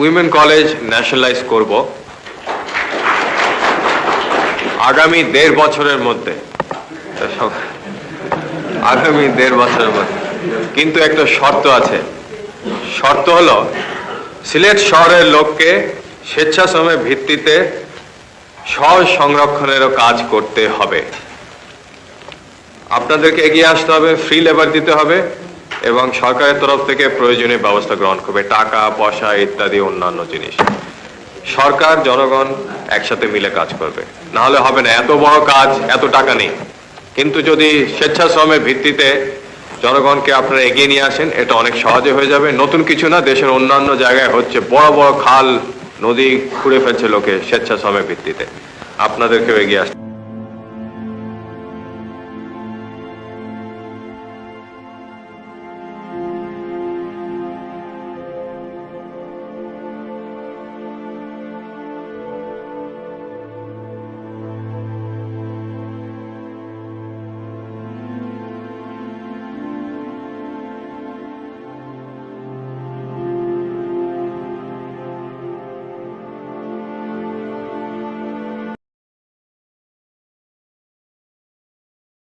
Women college nationalise করব আগামী দেড় বছরের মধ্যে। আগামী দেড় বছরের মধ্যে। কিন্তু একটা শর্ত আছে। শর্ত হলো, সিলেট শহরের লোককে স্বেচ্ছাশ্রমের ভিত্তিতে সহজ সংরক্ষণেরও কাজ করতে হবে। আপনাদেরকে এগিয়ে আসতে হবে ফ্রি লেবার দিতে হবে। এবং সরকারের তরফ থেকে প্রয়োজনীয় ব্যবস্থা গ্রহণ করবে। টাকা, পয়সা ইত্যাদি অন্যান্য জিনিস। সরকার, জনগণ একসাথে মিলে কাজ করবে। না হলে হবে না, এত বড় কাজ, এত টাকা নেই। কিন্তু যদি স্বেচ্ছাশ্রমের ভিত্তিতে জনগণকে আপনারা এগিয়ে নিয়ে আসেন, এটা অনেক সহজে হয়ে যাবে। নতুন কিছু না, দেশের অন্যান্য জায়গায় হচ্ছে বড় বড় খাল, নদী খুঁড়ে ফেলছে লোকে স্বেচ্ছাশ্রমের ভিত্তিতে। আপনাদেরকেও এগিয়ে আসতে